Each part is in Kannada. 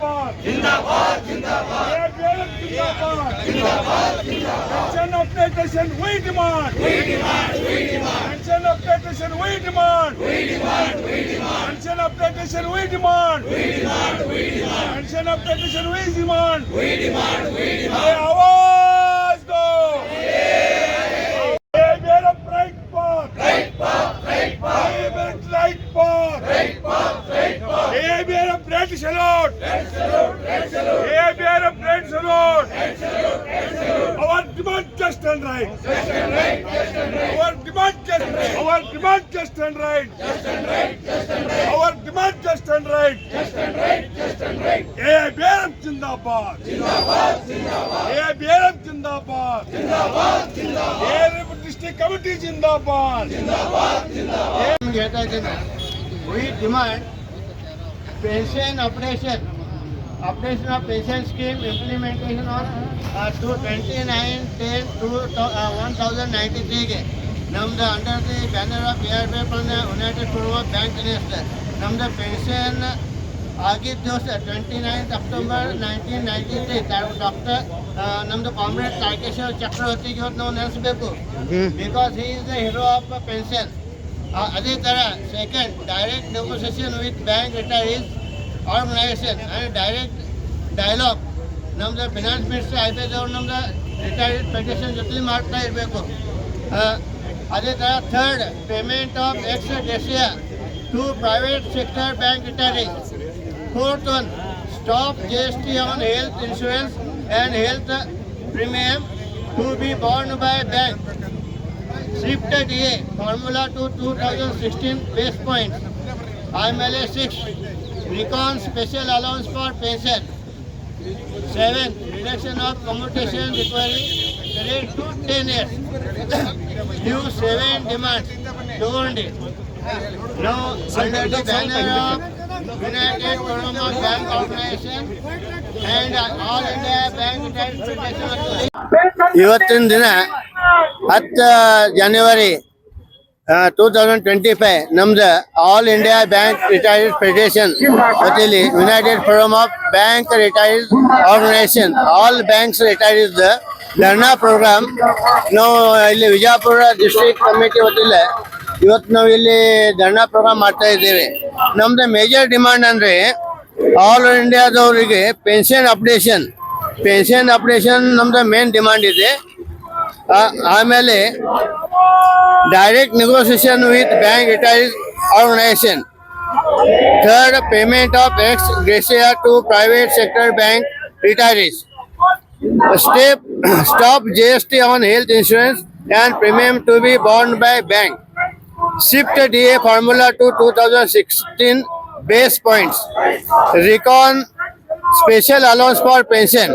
जिंदाबाद जिंदाबाद जिंदाबाद ABRF जिंदाबाद जिंदाबाद जिंदाबाद Pension updatation we demand we demand we demand Pension updatation we demand we demand we demand Pension updatation we demand we demand we demand Pension updatation we demand we demand we demand आवाज दो ABRF right path right path right path ABRF right path right path right path ABRF red salute red salute red salute ABRF red salute red salute red salute our demand just and right just and right just and right our demand just our demand just and right just and right just and right ABRF Great Salute! Our demand just right! Our demand just Our demand just right! Our demand just and right! ABRF Jindabad! ABRF Jindabad! ABRF District Committee Jindabad! We demand pension operation updation updation of pension scheme implementation on to twenty nine ten two one thousand ninety ನಮ್ದು under the banner of air ಪೇಪರ್ನ ಯುನೈಟೆಡ್ ಫಾರ್ವರ್ಡ್ ಬ್ಯಾಂಕ್ ಮಿನಿಸ್ಟರ್ ನಮ್ದು ಪೆನ್ಷನ್ ಆಗಿದ್ದು twenty ninth October nineteen ninety three doctor ನಮ್ದು ಕಾಮ್ರೇಡ್ ತಾರಕೇಶ್ವರ ಚಕ್ರವರ್ತಿಗೆ ಇವತ್ತು ನಾವು ನೆನೆಸ್ಬೇಕು because he is the hero of pension ಅದೇ ಥರ second direct negotiation with bank retirees organisation and direct dialogue ನಮ್ದು finance minister I P S ಅವ್ರು ನಮ್ದು ರಿಟೈರ್ಡ್ ಪೆಟಿಷನ್ ಜೊತೆ ಮಾಡ್ತಾ ಇರಬೇಕು ಅದೇ ಥರ third payment of X ಡೆಸಿಯಾ to private sector bank retirees Fourth one, stop GST on health insurance and health premium to be borne by bank. Shift DA formula to 2016 base points. IMLA 6, recon special allowance for pension. Seven, reduction of commutation requiring period to 10 years. New seven demands, two it. Now, under the banner of United Forum of Bank Organization and All India Bank Federation ಇವತ್ತಿನ ದಿನ ಹತ್ತು ಜನವರಿ ಟೂ ತೌಸಂಡ್ ಟ್ವೆಂಟಿ ಫೈವ್ ನಮ್ದು all India bank retired federation ವತಿಯಲ್ಲಿ united forum of bank retired organisation all banks retired dharna programme ನಾವು ಇಲ್ಲಿ ವಿಜಯಪುರ ಡಿಸ್ಟ್ರಿಕ್ಟ್ ಕಮಿಟಿ ವತಿಯಲ್ಲಿ ಇವತ್ತು ನಾವು ಇಲ್ಲಿ ಧರ್ನಾ ಪ್ರೋಗ್ರಾಮ್ ಮಾಡ್ತಾ ಇದ್ದೇವೆ. ನಮ್ದು ಮೇಜರ್ ಡಿಮಾಂಡ್ ಅಂದ್ರೆ ಆಲ್ ಇಂಡಿಯಾದವರಿಗೆ ಪೆನ್ಷನ್ ಅಪ್ಡೇಷನ್ ಪೆನ್ಷನ್ ಅಪ್ಡೇಷನ್ ನಮ್ದು ಮೇನ್ ಡಿಮಾಂಡ್ ಇದೆ. ಆಮೇಲೆ direct negotiation with bank retail organization. Third, payment of ex gratia to private sector bank retirees. Step, stop GST on health insurance and premium to be borne by bank. Shift DA formula to 2016 base points. Recon special allowance for pension.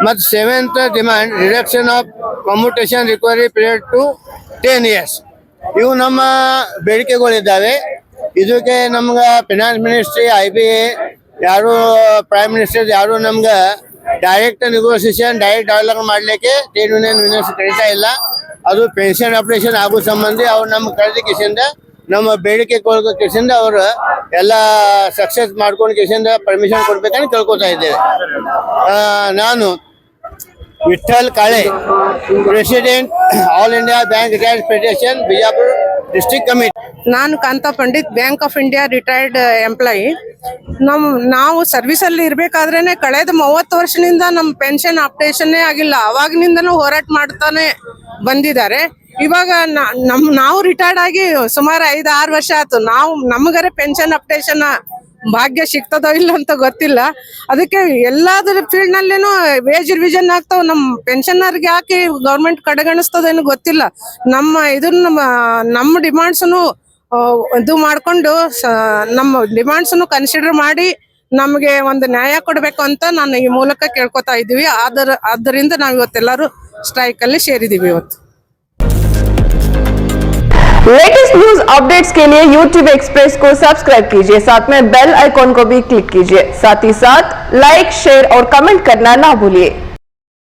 But seventh demand, reduction of commutation requiry period to 10 years. ಇವು ನಮ್ಮ ಬೇಡಿಕೆಗಳಿದ್ದಾವೆ ಇದಕ್ಕೆ ನಮ್ಗೆ ಫಿನಾನ್ಸ್ ಮಿನಿಸ್ಟ್ರಿ ಐ ಬಿ ಯಾರು ಪ್ರೈಮ್ ಮಿನಿಸ್ಟರ್ ಯಾರು ನಮ್ಗೆ ಡೈರೆಕ್ಟ್ ನೆಗೋಸಿಯೇಷನ್ ಡೈರೆಕ್ಟ್ ಡೈಲಾಗ್ ಮಾಡ್ಲಿಕ್ಕೆ ಟ್ರೇಡ್ ಯೂನಿಯನ್ ಯೂನಿಯನ್ಸ್ ಕರೀತಾ ಇಲ್ಲ ಅದು ಪೆನ್ಷನ್ ಆಪರೇಷನ್ ಆಗೋ ಸಂಬಂಧಿ ಅವ್ರು ನಮ್ಮ ಕರೆದ ನಮ್ಮ ಬೇಡಿಕೆ ಕೊಡೋ ಅವರು ಎಲ್ಲ ಸಕ್ಸಸ್ ಮಾಡ್ಕೊಂಡು ಕೇಸಿಂದ ಪರ್ಮಿಷನ್ ಕೊಡ್ಬೇಕಂತ ಕೇಳ್ಕೊತಾ ಇದ್ದೇವೆ. ನಾನು Vithal Kale president all India bank retired federation Bijapur district committee ನಾನು Kanta Pandit bank of India retired employee ನಮ್, ನಾವು ಸರ್ವಿಸ್ ಅಲ್ಲಿ ಇರ್ಬೇಕಾದ್ರೇನೆ ಕಳೆದ ಮೂವತ್ತು ವರ್ಷದಿಂದ ನಮ್ ಪೆನ್ಷನ್ ಏ ಆಗಿಲ್ಲ. ಅವಾಗಿನಿಂದನೂ ಹೋರಾಟ ಮಾಡ್ತಾನೆ ಬಂದಿದ್ದಾರೆ. ಇವಾಗ ನಮ್, ನಾವು ರಿಟೈರ್ಡ್ ಆಗಿ ಸುಮಾರು ಐದು, ಆರು ವರ್ಷ ಆಯ್ತು. ನಾವು, ನಮಗರೆ ಪೆನ್ಷನ್ ಅಪ್ಡೇಷನ್ ಭಾಗ್ಯ ಸಿಗ್ತದೋ ಇಲ್ಲ ಅಂತ ಗೊತ್ತಿಲ್ಲ. ಅದಕ್ಕೆ ಎಲ್ಲಾದ್ರ ಫೀಲ್ಡ್ ನಲ್ಲೇನು ವೇಜ್ ರಿವಿಷನ್ ಆಗ್ತಾವ. ನಮ್ ಪೆನ್ಷನರ್ಗೆ ಯಾಕೆ ಗೌರ್ಮೆಂಟ್ ಕಡೆಗಣಿಸ್ತದೇನು ಗೊತ್ತಿಲ್ಲ. ನಮ್ಮ ಇದನ್ನ ನಮ್ಮ ಡಿಮಾಂಡ್ಸ್ನು ಇದು ಮಾಡ್ಕೊಂಡು ಸ- ನಮ್ಮ ಡಿಮಾಂಡ್ಸ್ನು ಕನ್ಸಿಡರ್ ಮಾಡಿ ನಮಗೆ ಒಂದು ನ್ಯಾಯ ಕೊಡಬೇಕು ಅಂತ ನಾನು ಈ ಮೂಲಕ ಕೇಳ್ಕೊತಾ ಇದ್ದೀವಿ ಅದರ ಆದ್ದರಿಂದ ನಾವು ಇವತ್ತೆಲ್ಲರೂ ಸ್ಟ್ರೈಕ್ ಅಲ್ಲಿ ಸೇರಿದೀವಿ ಇವತ್ತು लेटेस्ट न्यूज अपडेट्स के लिए YouTube एक्सप्रेस को सब्सक्राइब कीजिए साथ में बेल आइकॉन को भी क्लिक कीजिए साथ ही साथ लाइक शेयर और कमेंट करना ना भूलिए